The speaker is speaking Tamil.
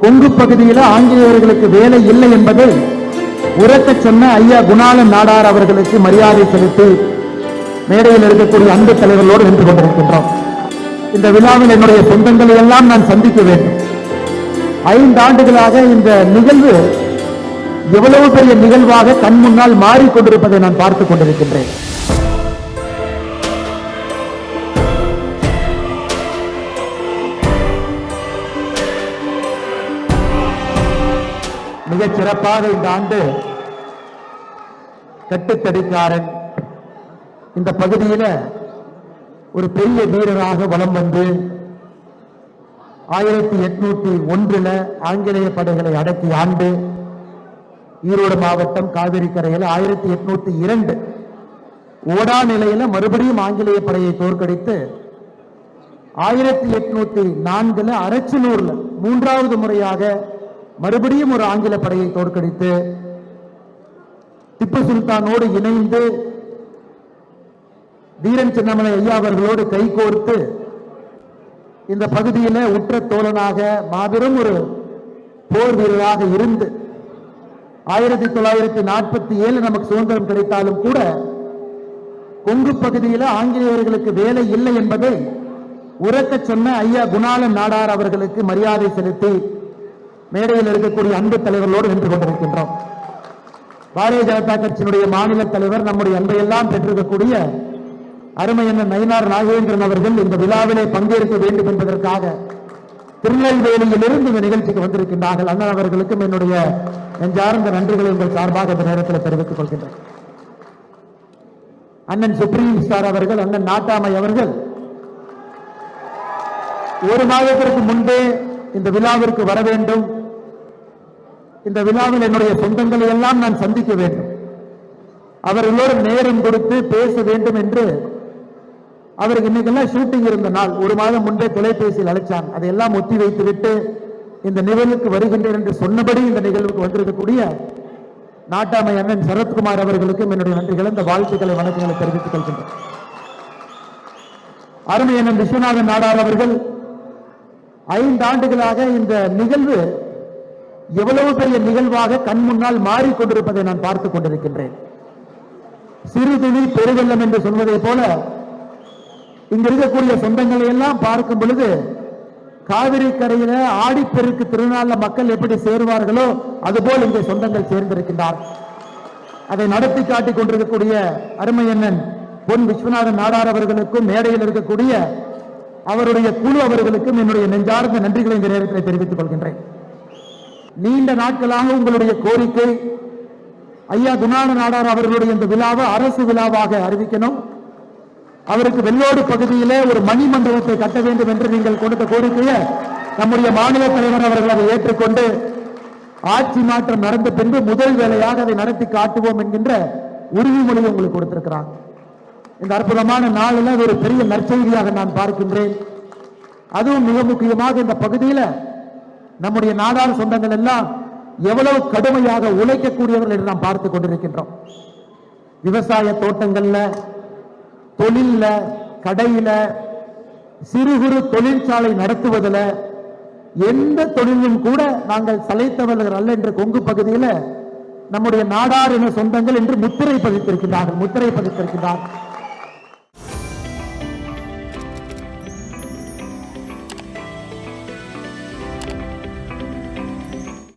கொங்கு பகுதியில் ஆங்கிலேயர்களுக்கு வேலை இல்லை என்பதை உரக்க சொன்ன ஐயா குணாலன் நாடார் அவர்களுக்கு மரியாதை செலுத்தி மேடையில் இருக்கக்கூடிய அன்பு தலைவர்களோடு நின்று கொண்டிருக்கின்றோம். இந்த விழாவில் என்னுடைய சொந்தங்களை எல்லாம் நான் சந்திக்க வேண்டும். ஐந்து ஆண்டுகளாக இந்த நிகழ்வு எவ்வளவு பெரிய நிகழ்வாக கண் முன்னால் மாறிக்கொண்டிருப்பதை நான் பார்த்துக் கொண்டிருக்கின்றேன். மிகச் சிறப்பாக இந்த ஆண்டு கட்டுத்தடிக்காரன் இந்த பகுதியில ஒரு பெரிய வீரராக வலம் வந்து ஆயிரத்தி எட்நூத்தி ஒன்றுல ஆங்கிலேய படைகளை அடக்கி ஆண்டு ஈரோடு மாவட்டம் காவிரி கரையில் ஆயிரத்தி எட்நூத்தி இரண்டு ஓடா நிலையில மறுபடியும் ஆங்கிலேய படையை தோற்கடித்து ஆயிரத்தி எட்நூத்தி நான்குல அரச்சலூர்ல மூன்றாவது முறையாக மறுபடியும் ஒரு ஆங்கில படையை தோற்கடித்து திப்பு சுல்தானோடு இணைந்து வீரன் சின்னமலை ஐயா அவர்களோடு கைகோர்த்து இந்த பகுதியில உற்ற தோழனாக மாபெரும் ஒரு போர் வீரராக இருந்து ஆயிரத்தி தொள்ளாயிரத்தி நாற்பத்தி ஏழு நமக்கு சுதந்திரம் கிடைத்தாலும் கூட கொங்கு பகுதியில ஆங்கிலேயர்களுக்கு வேலை இல்லை என்பதை உரக்க சொன்ன ஐயா குணாளன் நாடார் அவர்களுக்கு மரியாதை செலுத்தி மேடையில் இருக்கக்கூடிய அன்பு தலைவர்களோடு நின்று கொண்டிருக்கின்றோம். பாரதிய ஜனதா கட்சியினுடைய மாநில தலைவர் நம்முடைய அன்பையெல்லாம் பெற்றிருக்கக்கூடிய அருமை என்ன நயினார் நாகேந்திரன் அவர்கள் இந்த விழாவிலே பங்கேற்க வேண்டும் என்பதற்காக திருநெல்வேலியிலிருந்து இந்த நிகழ்ச்சிக்கு வந்திருக்கின்றார்கள். அண்ணன் அவர்களுக்கும் என்னுடைய நெஞ்சார்ந்த நன்றிகளை உங்கள் சார்பாக இந்த நேரத்தில் தெரிவித்துக் கொள்கின்றேன். அண்ணன் சுப்ரீம் ஸ்டார் அவர்கள் அண்ணன் நாட்டாமை அவர்கள் ஒரு மாதத்திற்கு முன்பே இந்த விழாவிற்கு வர வேண்டும். இந்த விழாவில் என்னுடைய சொந்தங்களை எல்லாம் நான் சந்திக்க வேண்டும். அவர்களோடு நேரம் கொடுத்து பேச வேண்டும் என்று அவருக்கு இன்னைக்கெல்லாம் ஷூட்டிங் இருந்த நாள். ஒரு மாதம் முன்பே தொலைபேசியில் அழைச்சான் அதையெல்லாம் ஒத்தி வைத்து விட்டு இந்த நிகழ்வுக்கு வருகின்றேன் என்று சொன்னபடி இந்த நிகழ்வுக்கு வந்திருக்கக்கூடிய நாட்டாமை அண்ணன் சரத்குமார் அவர்களுக்கும் என்னுடைய நன்றிகளை இந்த வாழ்த்துக்களை வணக்கங்களை தெரிவித்துக் கொள்கின்றேன். அருமை அண்ணன் விஸ்வநாதன் நாடார் அவர்கள் ஐந்து ஆண்டுகளாக இந்த நிகழ்வு எவ்வளவு பெரிய நிகழ்வாக கண் முன்னால் மாறிக்கொண்டிருப்பதை நான் பார்த்துக் கொண்டிருக்கின்றேன். சிறு துளி பெருவெள்ளம் என்று சொல்வதை போல இங்க இருக்கக்கூடிய சொந்தங்களை எல்லாம் பார்க்கும் பொழுது காவிரி கரையில ஆடிப்பெருக்கு திருநாள்ல மக்கள் எப்படி சேருவார்களோ அதுபோல் இங்கே சொந்தங்கள் சேர்ந்திருக்கின்றார். அதை நடத்தி காட்டிக் கொண்டிருக்கக்கூடிய அருமை அண்ணன் பொன் விஸ்வநாதன் நாடார் அவர்களுக்கும் மேடையில் இருக்கக்கூடிய அவருடைய குழு அவர்களுக்கும் என்னுடைய நெஞ்சார்ந்த நன்றிகளை இந்த நேரத்தில் தெரிவித்துக் கொள்கின்றேன். நீண்ட நாட்களாக உங்களுடைய கோரிக்கை ஐயா குணான நாடார் அவர்களுடைய இந்த விழாவை அரசு விழாவாக அறிவிக்கணும். அவருக்கு வெள்ளோடு பகுதியிலே ஒரு மணி மண்டபத்தை கட்ட வேண்டும் என்று நீங்கள் கொடுத்த கோரிக்கையை நம்முடைய மாநில தலைவர் அவர்கள் அதை ஏற்றுக்கொண்டு ஆட்சி மாற்றம் நடந்த பின்பு முதல் வேலையாக அதை நடத்தி காட்டுவோம் என்கின்ற உறுதிமொழியை உங்களுக்கு கொடுத்திருக்கிறாங்க இந்த அற்புதமான நாளில் ஒரு பெரிய நற்செய்தியாக நான் பார்க்கின்றேன். அதுவும் மிக முக்கியமாக இந்த பகுதியில் நம்முடைய நாடார் சொந்தங்கள் எல்லாம் எவ்வளவு கடுமையாக உழைக்கக்கூடியவர்கள் என்று நாம் பார்த்துக் கொண்டிருக்கின்றோம். விவசாய தோட்டங்கள்ல தொழில கடையில சிறு குறு தொழிற்சாலை நடத்துவதில் எந்த தொழிலும் கூட நாங்கள் சளைத்தவர்கள் அல்ல என்ற கொங்கு பகுதியில் நம்முடைய நாடார் என சொந்தங்கள் என்று முத்திரை பதித்திருக்கிறார்கள் முத்திரை பதித்திருக்கிறார்